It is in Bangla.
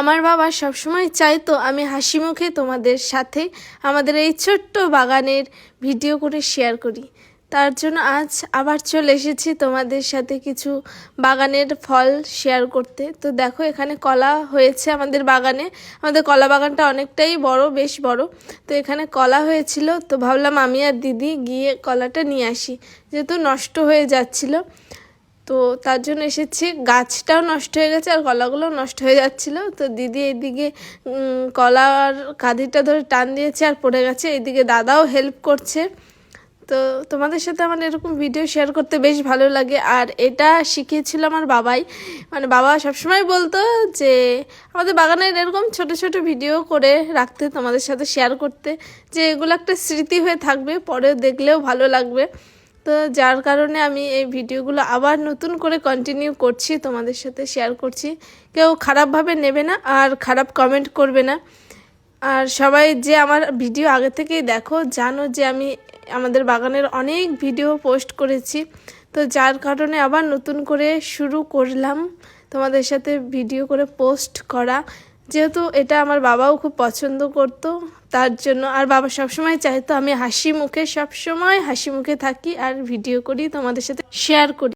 আমার বাবা সবসময় চাইতো আমি হাসি মুখে তোমাদের সাথে আমাদের এই ছোট্ট বাগানের ভিডিও করে শেয়ার করি। তার জন্য আজ আবার চলে এসেছি তোমাদের সাথে কিছু বাগানের ফল শেয়ার করতে। তো দেখো, এখানে কলা হয়েছে আমাদের বাগানে। আমাদের কলা বাগানটা অনেকটাই বড়, বেশ বড়। তো এখানে কলা হয়েছিল। তো ভাবলাম আমি আর দিদি গিয়ে কলাটা নিয়ে আসি। যেহেতু নষ্ট হয়ে যাচ্ছিল তো তার জন্য এসেছি। গাছটাও নষ্ট হয়ে গেছে আর কলাগুলোও নষ্ট হয়ে যাচ্ছিল। তো দিদি এইদিকে কলার কাঁধিটা ধরে টান দিয়েছে আর পড়ে গেছে। এইদিকে দাদাও হেল্প করছে। তো তোমাদের সাথে আমার এরকম ভিডিও শেয়ার করতে বেশ ভালো লাগে। আর এটা শিখিয়েছিল আমার বাবাই। মানে বাবা সবসময় বলতো যে, আমাদের বাগানের এরকম ছোট ছোট ভিডিও করে রাখতে, তোমাদের সাথে শেয়ার করতে। যে এগুলো একটা স্মৃতি হয়ে থাকবে, পরে দেখলেও ভালো লাগবে। তো যার কারণে আমি এই ভিডিওগুলো আবার নতুন করে কন্টিনিউ করছি, তোমাদের সাথে শেয়ার করছি। কেউ খারাপভাবে নেবে না আর খারাপ কমেন্ট করবে না। আর সবাই যে আমার ভিডিও আগে থেকেই দেখো, জানো যে আমি আমাদের বাগানের অনেক ভিডিও পোস্ট করেছি। তো যার কারণে আবার নতুন করে শুরু করলাম তোমাদের সাথে ভিডিও করে পোস্ট করা। যেহেতু এটা আমার বাবাও খুব পছন্দ করতো, তার জন্য আর বাবা সবসময় চাইতো আমি হাসি মুখে, সবসময় হাসি মুখে থাকি আর ভিডিও করি, তোমাদের সাথে শেয়ার করি।